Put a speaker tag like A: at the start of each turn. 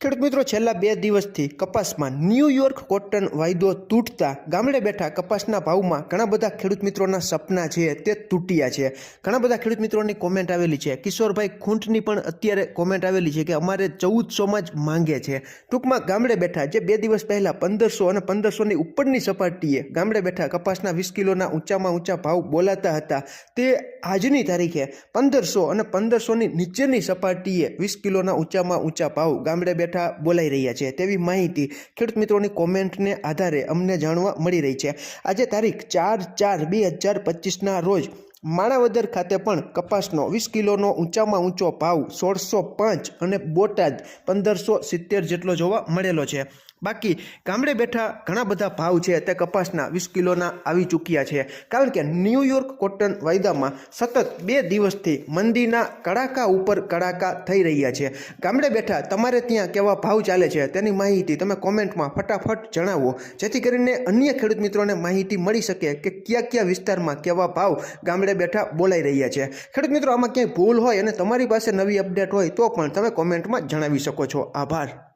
A: ખેડૂત મિત્રો, છેલ્લા બે દિવસથી કપાસમાં ન્યૂયોર્ક કોટન વાયદો તૂટતા ગામડે બેઠા કપાસના ભાવમાં ઘણા બધા ખેડૂત મિત્રોના સપના છે તે તૂટ્યા છે. ઘણા બધા ખેડૂત મિત્રોની કોમેન્ટ આવેલી છે. કિશોરભાઈ ખૂંટની પણ અત્યારે કોમેન્ટ આવેલી છે કે અમારે ચૌદસોમાં જ માંગે છે. ટૂંકમાં ગામડે બેઠા જે બે દિવસ પહેલાં પંદરસો અને પંદરસોની ઉપરની સપાટીએ ગામડે બેઠા કપાસના વીસ કિલોના ઊંચામાં ઊંચા ભાવ બોલાતા હતા. તે આજની તારીખે પંદરસો અને પંદરસોની નીચેની સપાટીએ વીસ કિલોના ઊંચામાં ઊંચા ભાવ ગામડે બેઠા બોલાઈ રહ્યા છે. તેવી માહિતી ખેડૂત મિત્રોની કોમેન્ટને આધારે અમને જાણવા મળી રહી છે. આજે તારીખ ચાર ચાર બે હજાર પચીસના રોજ માણાવદર ખાતે પણ કપાસનો વીસ કિલોનો ઊંચામાં ઊંચો ભાવ સોળસો પાંચ અને બોટાદ પંદરસો સિત્તેર જેટલો જોવા મળેલો છે. બાકી ગામડે બેઠા ઘણા બધા ભાવ છે તે કપાસના વીસ કિલોના આવી ચૂક્યા છે. કારણ કે ન્યૂયોર્ક કોટન વાયદામાં સતત બે દિવસથી મંદીના કડાકા ઉપર કડાકા થઈ રહ્યા છે. ગામડે બેઠા તમારે ત્યાં કેવા ભાવ ચાલે છે તેની માહિતી તમે કોમેન્ટમાં ફટાફટ જણાવો. જેથી કરીને અન્ય ખેડૂત મિત્રોને માહિતી મળી શકે કે કયા કયા વિસ્તારમાં કેવા ભાવ ગામડે બેઠા બોલાઈ રહ્યા છે. ખેડૂત મિત્રો, આમાં ક્યાંય ભૂલ હોય અને તમારી પાસે નવી અપડેટ હોય તો પણ તમે કોમેન્ટમાં જણાવી શકો છો. આભાર.